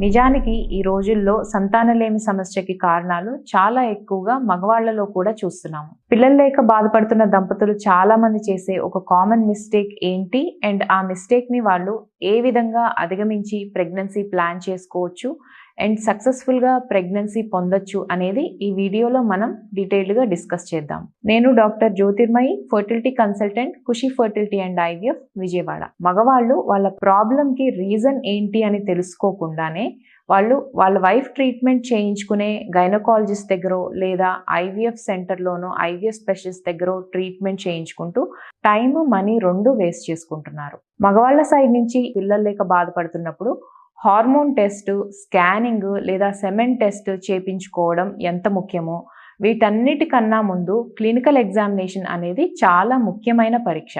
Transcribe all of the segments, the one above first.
నిజానికి ఈ రోజుల్లో సంతానలేమి సమస్యకి కారణాలు చాలా ఎక్కువగా మగవాళ్ళలో కూడా చూస్తున్నాము. పిల్లలు లేక బాధపడుతున్న దంపతులు చాలా మంది చేసే ఒక కామన్ మిస్టేక్ ఏంటి? అండ్ ఆ మిస్టేక్ని వాళ్ళు ఏ విధంగా అధిగమించి ప్రెగ్నెన్సీ ప్లాన్ చేసుకోవచ్చు? అండ్ సక్సెస్ఫుల్గా ప్రెగ్నెన్సీ పొందొచ్చు అనేది ఈ వీడియోలో మనం డీటెయిల్డ్గా డిస్కస్ చేద్దాం. నేను doctor Jyothirmayi fertility consultant Khushi fertility and IVF Vijayawada. మగవాళ్ళు వాళ్ళ ప్రాబ్లంకి రీజన్ ఏంటి అని తెలుసుకోకుండానే వాళ్ళు వాళ్ళ వైఫ్ ట్రీట్మెంట్ చేయించుకునే గైనకాలజిస్ట్ దగ్గర లేదా ఐవీఎఫ్ సెంటర్లోనో ఐవీఎఫ్ స్పెషలిస్ట్ దగ్గర ట్రీట్మెంట్ చేయించుకుంటూ టైం మనీ రెండు వేస్ట్ చేసుకుంటున్నారు. మగవాళ్ళ సైడ్ నుంచి పిల్లలు లేక బాధపడుతున్నప్పుడు హార్మోన్ టెస్ట్ స్కానింగ్ లేదా సెమెన్ టెస్ట్ చేపించుకోవడం ఎంత ముఖ్యమో వీటన్నిటికన్నా ముందు క్లినికల్ ఎగ్జామినేషన్ అనేది చాలా ముఖ్యమైన పరీక్ష.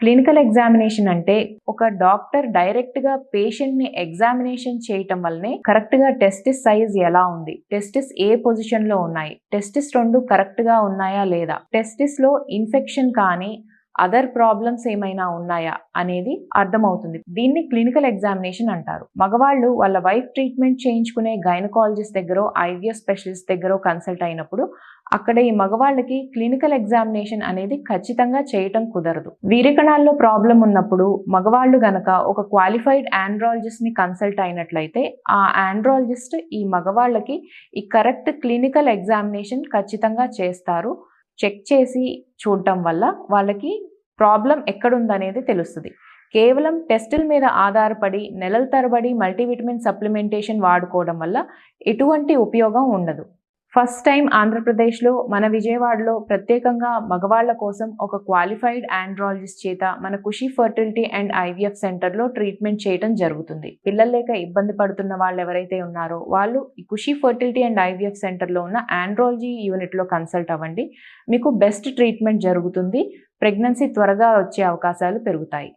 క్లినికల్ ఎగ్జామినేషన్ అంటే ఒక డాక్టర్ డైరెక్ట్గా పేషెంట్ని ఎగ్జామినేషన్ చేయటం వల్లనే కరెక్ట్గా టెస్టిస్ సైజ్ ఎలా ఉంది? టెస్టిస్ ఏ పొజిషన్లో ఉన్నాయి? టెస్టిస్ రెండు కరెక్ట్గా ఉన్నాయా లేదా? టెస్టిస్లో ఇన్ఫెక్షన్ కానీ అదర్ ప్రాబ్లమ్స్ ఏమైనా ఉన్నాయా అనేది అర్థమవుతుంది. దీన్ని క్లినికల్ ఎగ్జామినేషన్ అంటారు. మగవాళ్ళు వాళ్ళ వైఫ్ ట్రీట్మెంట్ చేయించుకునే గైనకాలజిస్ట్ దగ్గర ఐవిఎస్ స్పెషలిస్ట్ దగ్గర కన్సల్ట్ అయినప్పుడు అక్కడ ఈ మగవాళ్ళకి క్లినికల్ ఎగ్జామినేషన్ అనేది ఖచ్చితంగా చేయటం కుదరదు. వీరికణాల్లో ప్రాబ్లం ఉన్నప్పుడు మగవాళ్ళు గనక ఒక క్వాలిఫైడ్ ఆండ్రాలజిస్ట్ని కన్సల్ట్ అయినట్లయితే ఆ ఆండ్రాలజిస్ట్ ఈ మగవాళ్ళకి ఈ కరెక్ట్ క్లినికల్ ఎగ్జామినేషన్ ఖచ్చితంగా చేస్తారు. చెక్ చేసి చూడటం వల్ల వాళ్ళకి ప్రాబ్లం ఎక్కడుందనేది తెలుస్తుంది. కేవలం టెస్టుల మీద ఆధారపడి నెలల తరబడి మల్టీవిటమిన్ సప్లిమెంటేషన్ వాడుకోవడం వల్ల ఎటువంటి ఉపయోగం ఉండదు. ఫస్ట్ టైం ఆంధ్రప్రదేశ్లో మన విజయవాడలో ప్రత్యేకంగా మగవాళ్ళ కోసం ఒక క్వాలిఫైడ్ ఆండ్రాలజిస్ట్ చేత మన కుషి ఫర్టిలిటీ అండ్ ఐవీఎఫ్ సెంటర్లో ట్రీట్మెంట్ చేయడం జరుగుతుంది. పిల్లలు లేక ఇబ్బంది పడుతున్న వాళ్ళు ఎవరైతే ఉన్నారో వాళ్ళు ఈ కుషి ఫర్టిలిటీ అండ్ ఐవీఎఫ్ సెంటర్లో ఉన్న ఆండ్రాలజీ యూనిట్లో కన్సల్ట్ అవ్వండి. మీకు బెస్ట్ ట్రీట్మెంట్ జరుగుతుంది. ప్రెగ్నెన్సీ త్వరగా వచ్చే అవకాశాలు పెరుగుతాయి.